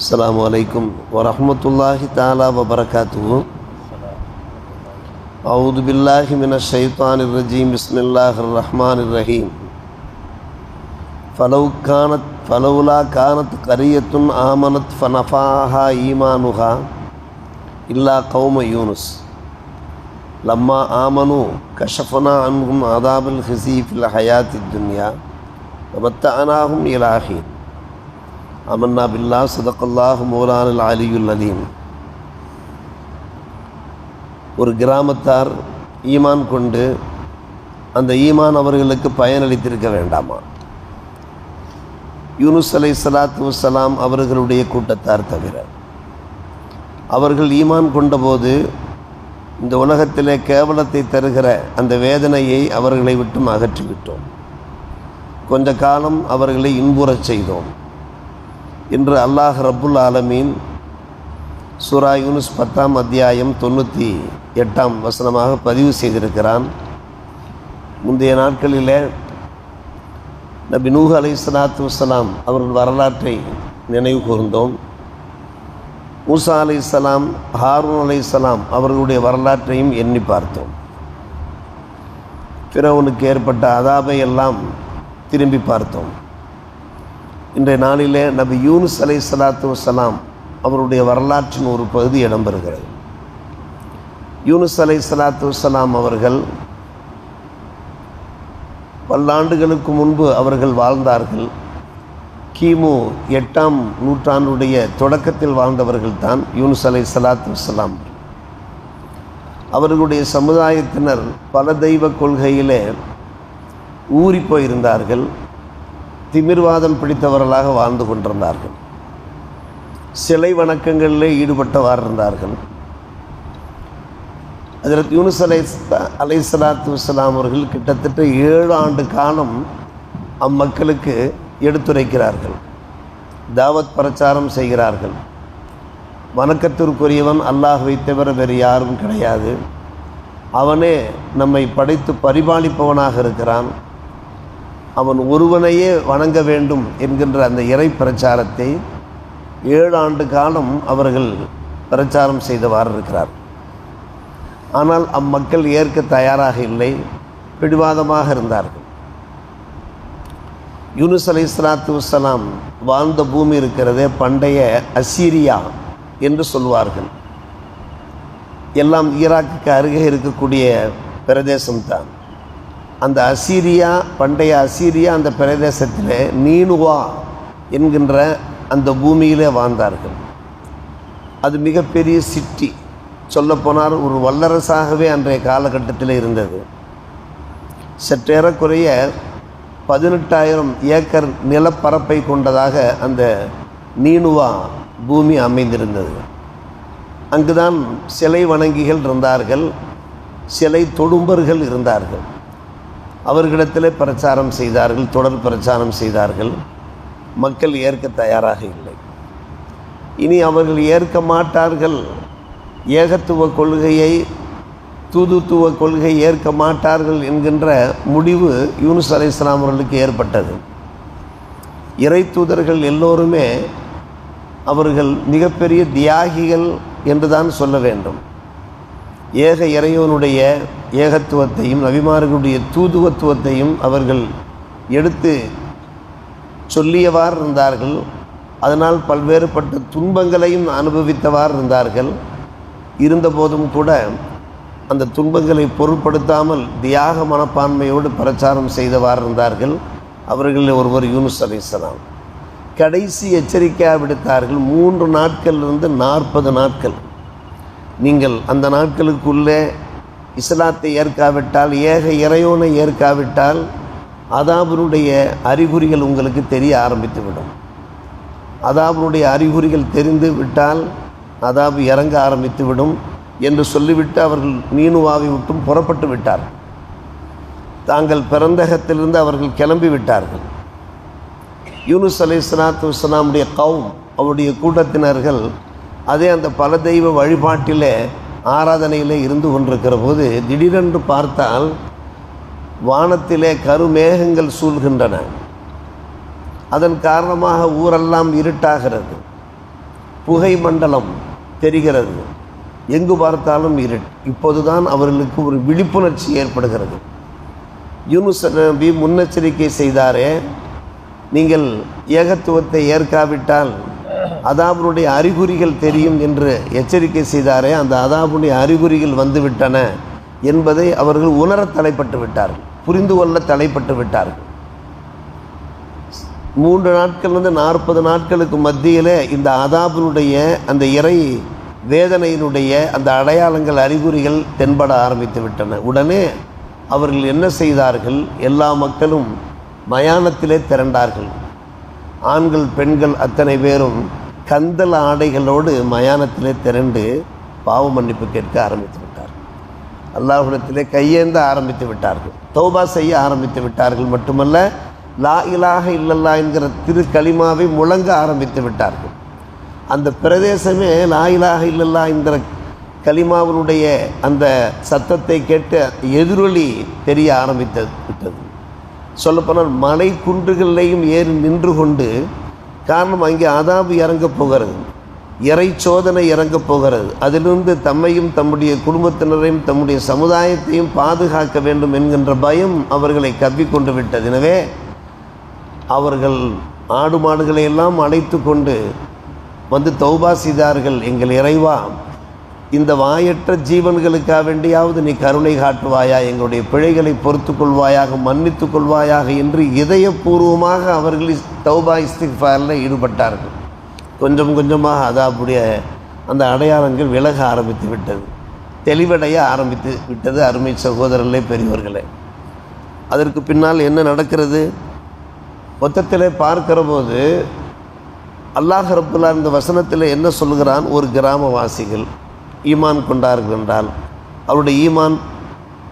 السلام عليكم ورحمة الله تعالى وبركاته. أعوذ بالله من الشيطان الرجيم. بسم الله الرحمن الرحيم. فلو كانت فلولا كانت قرية آمنت فنفعها إيمانها إلا قوم يونس. لما آمنوا كشفنا عنهم عذاب الخزي في الحياة الدنيا ومتعناهم إلى حين அமன்னா பில்லா சதக்குல்லாஹ் மோலானல் அலியுல் அலீம். ஒரு கிராமத்தார் ஈமான் கொண்டு அந்த ஈமான் அவர்களுக்கு பயனளித்திருக்க வேண்டாமா? யூனுஸ் அலை சலாத்து வசலாம் அவர்களுடைய கூட்டத்தார் தவிர. அவர்கள் ஈமான் கொண்டபோது இந்த உலகத்திலே கேவலத்தை தருகிற அந்த வேதனையை அவர்களை விட்டும் அகற்றிவிட்டோம். கொஞ்ச காலம் அவர்களை இன்புறச் செய்தோம். இன்று அல்லாஹ் ரப்புல் ஆலமீன் சூரா யூனுஸ் பத்தாம் அத்தியாயம் தொண்ணூற்றி எட்டாம் வசனமாக பதிவு செய்திருக்கிறான். முந்தைய நாட்களிலே நபி நூஹ் அலை சலாத்து வசலாம் அவர்கள் வரலாற்றை நினைவு கூர்ந்தோம். மூசா அலை சலாம் ஹாரூன் அலை சலாம் அவர்களுடைய வரலாற்றையும் எண்ணி பார்த்தோம். பிறவனுக்கு ஏற்பட்ட அதாபை எல்லாம் திரும்பி பார்த்தோம். இன்றைய நாளிலே நபி யூனுஸ் அலை சலாத்து வசலாம் அவருடைய வரலாற்றின் ஒரு பகுதி இடம்பெறுகிறது. யூனுஸ் அலை சலாத்து வசலாம் அவர்கள் பல்லாண்டுகளுக்கு முன்பு அவர்கள் வாழ்ந்தார்கள். கிமு எட்டாம் நூற்றாண்டுடைய தொடக்கத்தில் வாழ்ந்தவர்கள் தான் யூனுஸ் அலை சலாத்து வசலாம் அவர்களுடைய சமுதாயத்தினர் பல தெய்வ கொள்கையிலே ஊறி போயிருந்தார்கள். திமிர்வாதம் பிடித்தவர்களாக வாழ்ந்து கொண்டிருந்தார்கள். சிலை வணக்கங்களிலே ஈடுபட்டவாறு இருந்தார்கள். அதில் யூனிஸ் அலை அலை சலாத்து இஸ்லாம் அவர்கள் கிட்டத்தட்ட ஏழு ஆண்டு காலம் அம்மக்களுக்கு எடுத்துரைக்கிறார்கள். தாவத் பிரச்சாரம் செய்கிறார்கள். வணக்கத்திற்குரியவன் அல்லாஹ் தவிர வேறு யாரும் கிடையாது. அவனே நம்மை படைத்து பரிபாலிப்பவனாக இருக்கிறான். அவன் ஒருவனையே வணங்க வேண்டும் என்கின்ற அந்த இறை பிரச்சாரத்தை ஏழு ஆண்டு காலம் அவர்கள் பிரச்சாரம் செய்தவாறு இருக்கிறார். ஆனால் அம்மக்கள் ஏற்க தயாராக இல்லை பிடிவாதமாக இருந்தார்கள். யூனுஸ் அலை இஸ்லாத்து வலாம் வாழ்ந்த பூமி இருக்கிறதே பண்டைய அசீரியா என்று சொல்வார்கள். எல்லாம் ஈராக்குக்கு அருகே இருக்கக்கூடிய பிரதேசம்தான். அந்த அசீரியா பண்டைய அசீரியா அந்த பிரதேசத்தில் நீனுவா என்கின்ற அந்த பூமியிலே வாழ்ந்தார்கள். அது மிகப்பெரிய சிட்டி. சொல்லப்போனால் ஒரு வல்லரசாகவே அன்றைய காலகட்டத்தில் இருந்தது. சற்றேறக்குறைய பதினெட்டாயிரம் ஏக்கர் நிலப்பரப்பை கொண்டதாக அந்த நீனுவா பூமி அமைந்திருந்தது. அங்குதான் சிலை வணங்கிகள் இருந்தார்கள். சிலை தொடும்பர்கள் இருந்தார்கள். அவர்களிடத்தில் பிரச்சாரம் செய்தார்கள் தொடர் பிரச்சாரம் செய்தார்கள். மக்கள் ஏற்க தயாராக இல்லை. இனி அவர்கள் ஏற்க மாட்டார்கள். ஏகத்துவ கொள்கையை தூதுத்துவ கொள்கை ஏற்க மாட்டார்கள் என்கின்ற முடிவு யூனுஸ் அலை இஸ்லாம் அவர்களுக்கு ஏற்பட்டது. இறை தூதர்கள் எல்லோருமே அவர்கள் மிகப்பெரிய தியாகிகள் என்றுதான் சொல்ல வேண்டும். ஏக இறைவனுடைய ஏகத்துவத்தையும் நபிமார்களுடைய தூதுவத்துவத்தையும் அவர்கள் எடுத்து சொல்லியவாறு இருந்தார்கள். அதனால் பல்வேறுபட்ட துன்பங்களையும் அனுபவித்தவாறு இருந்தார்கள். இருந்தபோதும் கூட அந்த துன்பங்களை பொருட்படுத்தாமல் தியாக மனப்பான்மையோடு பிரச்சாரம் செய்தவாறு இருந்தார்கள். அவர்களில் ஒருவர் யூனுஸ் அலிஸ்லாம் கடைசி எச்சரிக்கையாக விடுத்தார்கள். மூன்று நாட்களிலிருந்து நாற்பது நாட்கள். நீங்கள் அந்த நாட்களுக்குள்ளே இஸ்லாத்தை ஏற்காவிட்டால் ஏக இறையோனை ஏற்காவிட்டால் அதாபனுடைய அறிகுறிகள் உங்களுக்கு தெரிய ஆரம்பித்துவிடும். அதாபனுடைய அறிகுறிகள் தெரிந்து விட்டால் அதாபு இறங்க ஆரம்பித்துவிடும் என்று சொல்லிவிட்டு அவர்கள் நீனுவாவை விட்டும் புறப்பட்டு விட்டார். தாங்கள் பிறந்தகத்திலிருந்து அவர்கள் கிளம்பி விட்டார்கள். யூனுஸ் அலி இஸ்லாத்து வஸ்லாமுடைய கவும் அவருடைய கூட்டத்தினர்கள் அதே அந்த பல தெய்வ வழிபாட்டிலே ஆராதனையில் இருந்து கொண்டிருக்கிற போது திடீரென்று பார்த்தால் வானத்திலே கருமேகங்கள் சூழ்கின்றன. அதன் காரணமாக ஊரெல்லாம் இருட்டாகிறது. புகை மண்டலம் தெரிகிறது. எங்கு பார்த்தாலும் இருட். இப்போதுதான் அவர்களுக்கு ஒரு விழிப்புணர்ச்சி ஏற்படுகிறது. யூனுஸ் நபி முன்னெச்சரிக்கை செய்தாரே நீங்கள் ஏகத்துவத்தை ஏற்காவிட்டால் அதாபுடைய அறிகுறிகள் தெரியும் என்று எச்சரிக்கை செய்தாரே அந்த அதாபுடைய அறிகுறிகள் வந்துவிட்டன என்பதை அவர்கள் உணர தலைப்பட்டு விட்டார்கள் புரிந்து கொள்ள தலைப்பட்டு விட்டார்கள். மூன்று நாட்கள் வந்து நாற்பது நாட்களுக்கு மத்தியில் இந்த அதாபினுடைய அந்த இறை வேதனையினுடைய அந்த அடையாளங்கள் அறிகுறிகள் தென்பட ஆரம்பித்து விட்டன. உடனே அவர்கள் என்ன செய்தார்கள்? எல்லா மக்களும் மயானத்திலே திரண்டார்கள். ஆண்கள் பெண்கள் அத்தனை பேரும் கந்தல் ஆடைகளோடு மயானத்திலே திரண்டு பாவ மன்னிப்பு கேட்க ஆரம்பித்து விட்டார்கள் அல்லாஹ்விடத்திலே கையேந்த ஆரம்பித்து விட்டார்கள். தௌபா செய்ய ஆரம்பித்து விட்டார்கள். மட்டுமல்ல லா இலாக இல்லல்லா என்கிற திரு களிமாவை முழங்க ஆரம்பித்து விட்டார்கள். அந்த பிரதேசமே லா இலாக இல்லல்லா என்கிற களிமாவினுடைய அந்த சத்தத்தை கேட்டு எதிரொலி தெரிய ஆரம்பித்தது விட்டது. சொல்லப்போனால் மலை குன்றுகளிலேயும் ஏறி நின்று கொண்டு காரணம் அங்கே அதாபு இறங்கப் போகிறது. இறை சோதனை இறங்கப் போகிறது. அதிலிருந்து தம்மையும் தம்முடைய குடும்பத்தினரையும் தம்முடைய சமுதாயத்தையும் பாதுகாக்க வேண்டும் என்கின்ற பயம் அவர்களை கவ்விக்கொண்டு விட்டது. எனவே அவர்கள் ஆடு மாடுகளை எல்லாம் அழைத்து கொண்டு வந்து தௌபா செய்தார்கள். எங்கள் இறைவா இந்த வாயற்ற ஜீவன்களுக்காக வேண்டியாவது நீ கருணை காட்டுவாயா எங்களுடைய பிழைகளை பொறுத்து கொள்வாயாக மன்னித்து கொள்வாயாக என்று இதயபூர்வமாக அவர்கள் தௌபா இஸ்திஃபாரில் ஈடுபட்டார்கள். கொஞ்சம் கொஞ்சமாக அதாப்புடைய அந்த அடையாளங்கள் விலக ஆரம்பித்து விட்டது. தெளிவடைய ஆரம்பித்து விட்டது அருமை சகோதரர்களே பெரியவர்களே அதற்கு பின்னால் என்ன நடக்கிறது? மொத்தத்தில் பார்க்கிற போது அல்லாஹ் ரப்புல்லா இந்த வசனத்தில் என்ன சொல்கிறான் ஒரு கிராமவாசிகள் ஈமான் கொண்டார்கள் என்றால் அவருடைய ஈமான்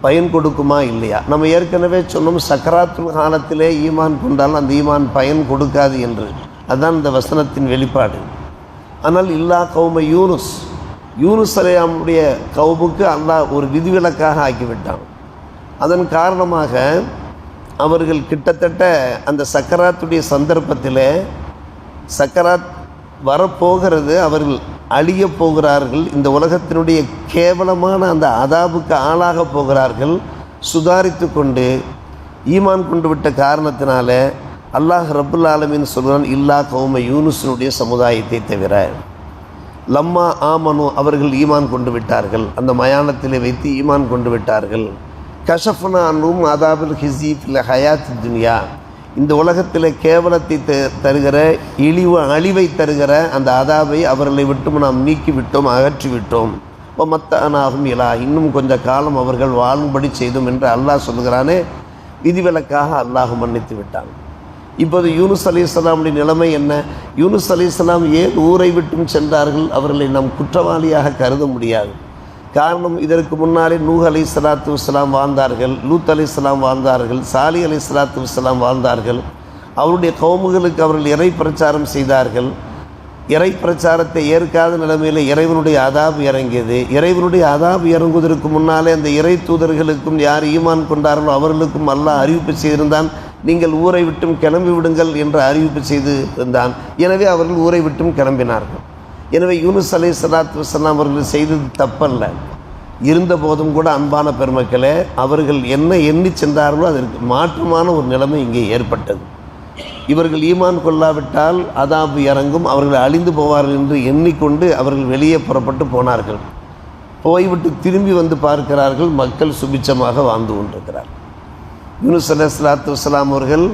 பயன் கொடுக்குமா இல்லையா? நம்ம ஏற்கனவே சொன்னோம் சக்கராத்துல் காலத்திலே ஈமான் கொண்டால் அந்த ஈமான் பயன் கொடுக்காது என்று. அதுதான் இந்த வசனத்தின் வெளிப்பாடு. ஆனால் இல்லா கௌம யூனுஸ் யூனுஸ் அலையாமுடைய கவுமுக்கு அல்லாஹ் ஒரு விதிவிலக்காக ஆக்கிவிட்டான். அதன் காரணமாக அவர்கள் கிட்டத்தட்ட அந்த சக்கராத்துடைய சந்தர்ப்பத்தில் சக்கராத் வரப்போகிறது அவர்கள் அழியப் போகிறார்கள் இந்த உலகத்தினுடைய கேவலமான அந்த அதாபுக்கு ஆளாக போகிறார்கள் சுதாரித்து கொண்டு ஈமான் கொண்டு விட்ட காரணத்தினால அல்லாஹ் ரபுல் ஆலமின்னு சொல்கிறான் இல்லா கௌம யூனுஸினுடைய சமுதாயத்தை தவிர லம்மா ஆமனு அவர்கள் ஈமான் கொண்டு விட்டார்கள் அந்த மயானத்திலே வைத்து ஈமான் கொண்டு விட்டார்கள். கஷஃபனா அதாபுல் அதாபில் ஹிசீஃபில் ஹயாத் துன்யா. இந்த உலகத்தில் கேவலத்தை த- தருகிற இழிவு அழிவை தருகிற அந்த அதாவை அவர்களை விட்டும் நாம் நீக்கிவிட்டோம் அகற்றிவிட்டோம். அகற்றி விட்டோம் இப்போ மத்த அனாகும் இலா. இன்னும் கொஞ்ச காலம் அவர்கள் வாழும்படி செய்தோம் என்று அல்லாஹ் சொல்கிறானே. விதிவிலக்காக அல்லாஹ் மன்னித்து விட்டான். இப்போது யூனுஸ் அலி இஸ்லாமுடைய நிலைமை என்ன? யூனுஸ் அலி இஸ்லாம் ஏன் ஊரை விட்டும் சென்றார்கள்? அவர்களை நாம் குற்றவாளியாக கருத முடியாது. காரணம் இதற்கு முன்னாலே நூஹ் அலி சலாத்து வஸ்லாம் வாழ்ந்தார்கள் லூத் அலி இஸ்லாம் வாழ்ந்தார்கள் சாலி அலி சலாத்து வஸ்லாம் வாழ்ந்தார்கள். அவருடைய கவுமுகளுக்கு அவர்கள் இறை பிரச்சாரம் செய்தார்கள். இறை பிரச்சாரத்தை ஏற்காத நிலைமையில் இறைவனுடைய அதாபு இறங்கியது. இறைவனுடைய அதாபு இறங்குவதற்கு முன்னாலே அந்த இறை தூதர்களுக்கும் யார் ஈமான் கொண்டார்களோ அவர்களுக்கும் அல்லாஹ் அறிவிப்பு செய்திருந்தான். நீங்கள் ஊரை விட்டும் கிளம்பி விடுங்கள் என்று அறிவிப்பு செய்து இருந்தான் எனவே அவர்கள் ஊரை விட்டும் கிளம்பினார்கள். எனவே யூனுஸ் அலை சலாத் வசலாம் அவர்கள் செய்தது தப்பல்ல. இருந்த போதும் கூட அன்பான பெருமக்களே அவர்கள் என்ன எண்ணி சென்றார்களோ அதற்கு மாற்றமான ஒரு நிலைமை இங்கே ஏற்பட்டது. இவர்கள் ஈமான் கொள்ளாவிட்டால் அதாபு இறங்கும் அவர்கள் அழிந்து போவார்கள் என்று எண்ணிக்கொண்டு அவர்கள் வெளியே புறப்பட்டு போனார்கள். போய்விட்டு திரும்பி வந்து பார்க்கிறார்கள் மக்கள் சுபிச்சமாக வாழ்ந்து கொண்டிருக்கிறார் யூனுஸ் அலைஹி ஸலாத்து வஸலாம் அவர்கள்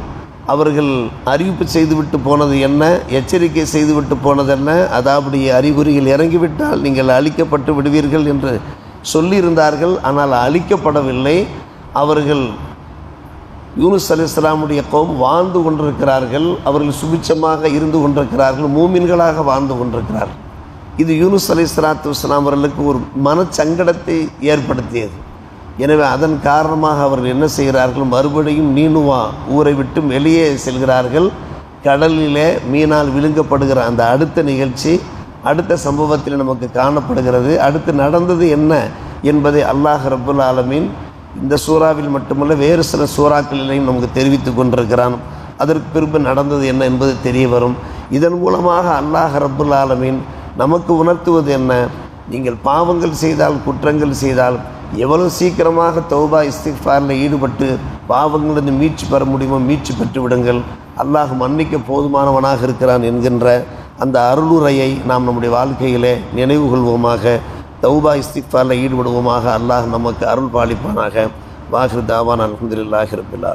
அவர்கள் அறிவிப்பு செய்துவிட்டு போனது என்ன? எச்சரிக்கை செய்துவிட்டு போனது என்ன? அதாவது அறிகுறிகள் இறங்கிவிட்டால் நீங்கள் அழிக்கப்பட்டு விடுவீர்கள் என்று சொல்லியிருந்தார்கள். ஆனால் அழிக்கப்படவில்லை. அவர்கள் யூனுஸ் அலி இஸ்லாமுடைய கோம் வாழ்ந்து கொண்டிருக்கிறார்கள். அவர்கள் சுபிச்சமாக இருந்து கொண்டிருக்கிறார்கள். மூமின்களாக வாழ்ந்து கொண்டிருக்கிறார்கள். இது யூனுஸ் அலி இஸ்லாத்து இஸ்லாம் அவர்களுக்கு ஒரு மனச்சங்கடத்தை ஏற்படுத்தியது. எனவே அதன் காரணமாக அவர்கள் என்ன செய்கிறார்கள்? மறுபடியும் நீனுவா ஊரை விட்டு வெளியே செல்கிறார்கள். கடலிலே மீனால் விழுங்கப்படுகிற அந்த அடுத்த நிகழ்ச்சி அடுத்த சம்பவத்தில் நமக்கு காணப்படுகிறது. அடுத்து நடந்தது என்ன என்பதை அல்லாஹ் ரபுல் ஆலமீன் இந்த சூறாவில் மட்டுமல்ல வேறு சில சூறாக்களிலையும் நமக்கு தெரிவித்து கொண்டிருக்கிறான். அதற்கு பிறகு நடந்தது என்ன என்பது தெரிய வரும். இதன் மூலமாக அல்லாஹ் ரபுல் ஆலமீன் நமக்கு உணர்த்துவது என்ன? நீங்கள் பாவங்கள் செய்தால் குற்றங்கள் செய்தால் எவ்வளவு சீக்கிரமாக தௌபா இஸ்திஃபாரில் ஈடுபட்டு பாவங்களிலிருந்து மீட்சி பெற முடியுமோ மீட்சி பெற்று விடுங்கள். அல்லாஹ் மன்னிக்க போதுமானவனாக இருக்கிறான் என்கின்ற அந்த அருளுரையை நாம் நம்முடைய வாழ்க்கையிலே நினைவு கொள்வோமாக. தௌபா இஸ்திஃபாரில் ஈடுபடுவோமாக. அல்லாஹ் நமக்கு அருள் பாலிப்பானாக. வாஹிர் தாவான் அலமதுல்லாஹி ரபில்